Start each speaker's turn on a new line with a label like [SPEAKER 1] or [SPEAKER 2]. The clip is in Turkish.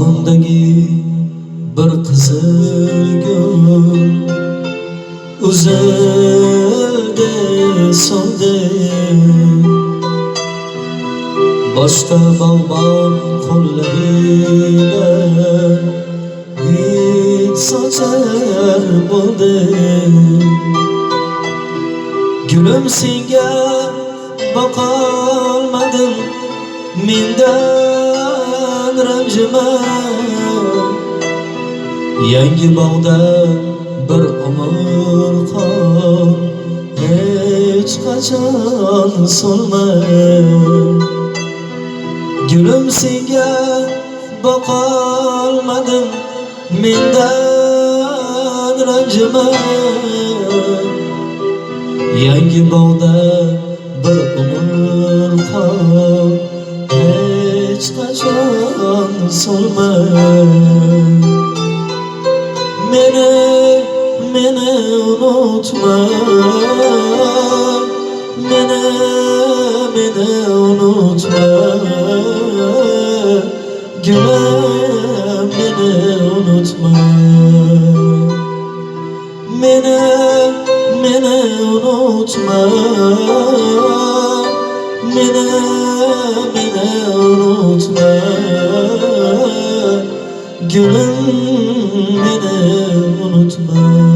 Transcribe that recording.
[SPEAKER 1] Bağımdaki bir kızıl gül Üzülde soldu Başta bağban kollarıyla Hiç saçar buldu Gülüm senga bakalmadım Mendan ranjima Yangi bog'da bir umr qol Hech qachon solma Gülüm senga bakalmadım Mendan ranjima Yangi bog'da Hech qachon solma Meni, meni unutma. Meni, meni unutma. Gülüm meni unutma. Meni, meni unutma. Meni, meni unutma. Gülüm beni unutma